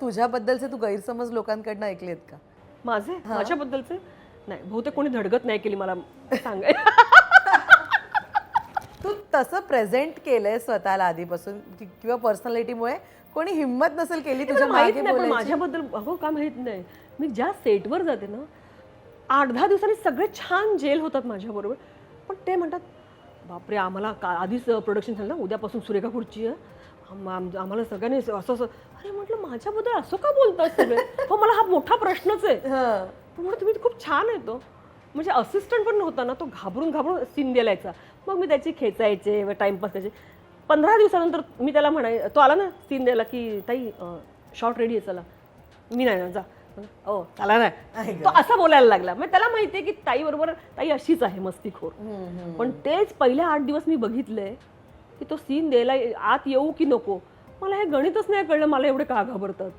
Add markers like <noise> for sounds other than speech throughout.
तुझ्याबद्दलचे तू गैरसमज लोकांकडनं ऐकलेत का? माझे? माझ्याबद्दलचे? नाही बहुतेक कोणी धडगत नाही केली मला सांगाय तू तसं प्रेझेंट केलंय स्वतःला आधीपासून कि- किंवा पर्सनॅलिटीमुळे कोणी हिंमत नसेल केली तुझ्या माहीत मागे नाही पण बोलायची. माझ्याबद्दल अहो काय माहीत नाही? मी ज्या सेटवर जाते ना आठ दहा दिवसांनी सगळे छान जेल होतात माझ्याबरोबर. पण ते म्हणतात बापरे आम्हाला का आधीच प्रोडक्शन झालं ना उद्यापासून सुरेखा खुर्ची आहे आम- आम- आम्हाला सगळ्यांनी असं असं अरे म्हटलं माझ्याबद्दल असं का बोलतात सगळे? हो मला हा मोठा प्रश्नच आहे. हं. पण म्हणून तुम्ही खूप छान येतो म्हणजे असिस्टंट पण नव्हता ना तो घाबरून घाबरून सीन द्यायचा मग मी त्याची खेचायचे व टाइमपास करायचे. पंधरा दिवसानंतर मी त्याला म्हणाय तो आला ना सीन द्यायला की ताई शॉर्ट रेडी आहे चला. मी नाही ना जा ओ चला नाही तो असा बोलायला लागला. मग त्याला माहिती आहे की ताई बरोबर ताई अशीच आहे मस्तीखोर पण तेच पहिले आठ दिवस मी बघितलंय. की तो सीन द्यायला आत येऊ की नको? मला हे गणितच नाही कळलं मला एवढे का घाबरतात?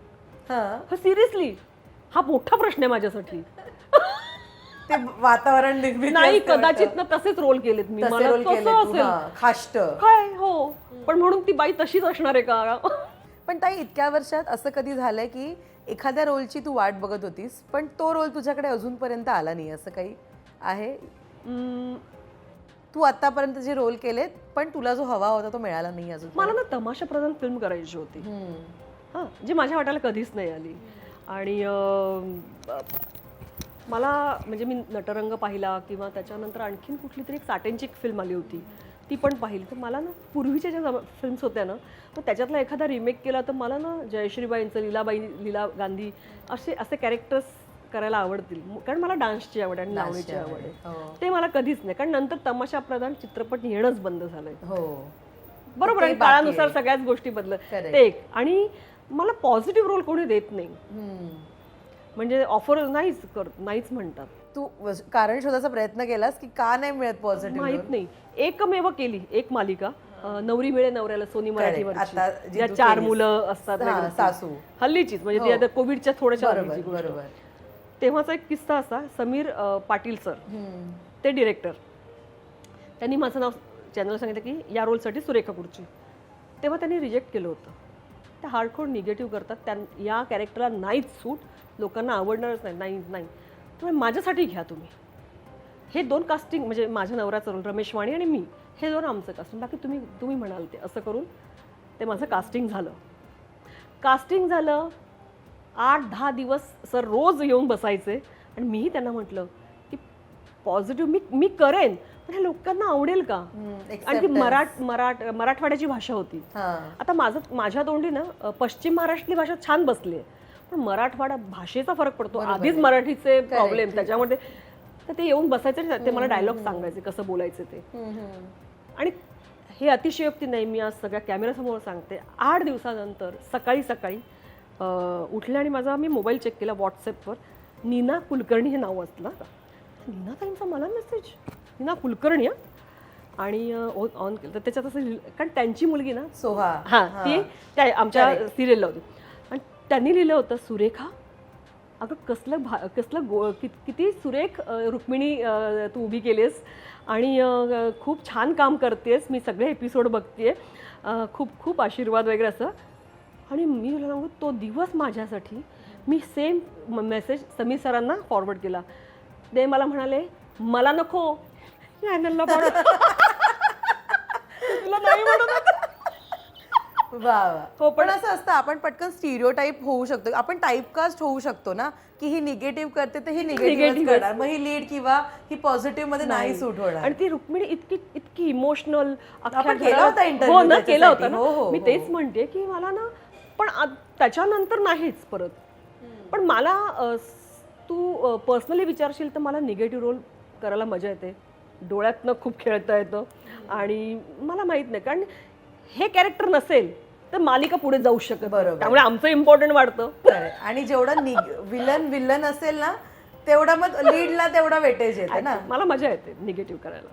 हं. हा सिरियसली हा मोठा प्रश्न आहे माझ्यासाठी. <laughs> ते वातावरण नाही कदाचित ना तसेच रोल केलेत मी. मला रोल केले तसं तू असेल. हं, खाष्ट. काय? हो. पण म्हणून ती बाई तशीच असणार आहे का? पण ताई इतक्या वर्षात असं कधी झालंय की एखाद्या रोलची तू वाट बघत होतीस पण तो रोल तुझ्याकडे अजूनपर्यंत आला नाही असं काही आहे? हम्म, तू आतापर्यंत जे रोल केलेत पण तुला जो हवा होता तो मिळाला नाही अजून. मला ना तमाशा प्रधान फिल्म करायची होती. हां जी माझ्या वाट्याला कधीच नाही आली. आणि मला म्हणजे मी नटरंग पाहिला किंवा त्याच्यानंतर आणखीन कुठली तरी एक साटेंची फिल्म आली होती. ती पण पाहिली. तर मला ना पूर्वीच्या ज्या फिल्म्स होत्या ना मग त्याच्यातला एखादा रिमेक केला तर मला ना जयश्रीबाईंचं लीलाबाई लीला गांधी असे असे कॅरेक्टर्स करायला आवडतील. कारण मला डान्सची आवड आहे आणि लावणीची आवड आहे. हो. ते मला कधीच नाही. कारण नंतर तमाशा प्रधान चित्रपट येणंच बंद झालंय. हो. बरोबर आणि काळानुसार. सगळ्याच गोष्टी बदलत. ते एक. आणि मला पॉझिटिव्ह रोल कोणी देत नाही. म्हणजे ऑफर नाहीच कर नाहीच म्हणतात. तू कारण शोधाचा प्रयत्न केलास की का नाही मिळत पॉझिटिव्ह माहीत नाही. एकमेव केली. एक मालिका. नवरी मिळे नवऱ्याला सोनी ज्या चार. मुलं असतात. सासू. हल्लीचीच. म्हणजे हो. कोविडच्या थोड्याशा. बरोबर. तेव्हाचा एक किस्सा असा समीर पाटील सर. ते डिरेक्टर त्यांनी माझं नाव चॅनल सांगितलं की या रोलसाठी सुरेखा खुर्ची. तेव्हा त्यांनी रिजेक्ट केलं होतं. त्या हार्डकोड निगेटिव्ह करतात. त्या या कॅरेक्टरला नाहीच सूट. लोकांना आवडणारच नाही. नाही नाही. त्यामुळे माझ्यासाठी घ्या तुम्ही. हे दोन कास्टिंग म्हणजे माझ्या नवऱ्याचं रोल रमेश वाणी आणि मी हे दोन आमचं कास्टिंग बाकी तुम्ही तुम्ही म्हणाल ते. असं करून ते माझं कास्टिंग झालं. कास्टिंग झालं आठ दहा दिवस सर रोज येऊन बसायचे. आणि मीही त्यांना म्हटलं की पॉझिटिव्ह मी मी करेन पण हे लोकांना आवडेल का? आणि ती मराठ मराठ मराठवाड्याची भाषा होती. हा. आता माझं माझ्या तोंडी ना पश्चिम महाराष्ट्रातली भाषा छान बसली आहे पण मराठवाडा भाषेचा फरक पडतो. आधीच मराठीचे प्रॉब्लेम त्याच्यामध्ये तर ते येऊन बसायचे ते मला डायलॉग सांगायचे कसं बोलायचं ते. आणि हे अतिशयोक्ती नाही मी आज सगळ्या कॅमेऱ्यासमोर सांगते. आठ दिवसानंतर सकाळी सकाळी उठले आणि माझा मी मोबाईल चेक केला व्हॉट्सॲपवर. नीना कुलकर्णी हे नाव असलं नीना ताईंचा मला मेसेज नीना कुलकर्णी हं? आणि ऑन केलं. तर त्याच्यात असं लिहिलं कारण त्यांची मुलगी ना? सोहा. हां ती त्या आमच्या सिरियलला होती. आणि त्यांनी लिहिलं होतं सुरेखा अगं कसलं भा कसलं गो कि किती सुरेख रुक्मिणी तू उभी केलीस आणि खूप छान काम करतेस मी सगळे एपिसोड बघते खूप खूप आशीर्वाद वगैरे असं. आणि मी तुला सांगू तो दिवस माझ्यासाठी मी सेम मेसेज समीर सरांना फॉरवर्ड केला. ते मला म्हणाले मला नको. चॅनलला पाठव." तुला नाही म्हणत होते. वा हो, पण असं असतं आपण पटकन स्टिरिओ टाईप होऊ शकतो. आपण टाईपकास्ट होऊ शकतो ना की ही निगेटिव्ह करते तर ही निगेटिव्ह करणार. मग ही लीड किंवा ही पॉझिटिव्हमध्ये नाही सूट होणार. आणि ती रुक्मिणी इतकी इतकी इमोशनल आपण केला होता interview हो केला. होता हो, हो, मी. तेच म्हणते की मला ना पण त्याच्यानंतर नाहीच परत. पण मला तू पर्सनली विचारशील तर मला निगेटिव्ह रोल करायला मजा येते. डोळ्यातनं खूप खेळता येतं आणि मला माहीत नाही. कारण हे कॅरेक्टर नसेल तर मालिका पुढे जाऊ शकत. बरोबर. त्यामुळे आमचं इम्पॉर्टंट वाढतं. आणि जेवढा विलन विलन असेल ना तेवढा मग लीडला तेवढा वेटेज येते ना. मला मजा येते निगेटिव्ह करायला.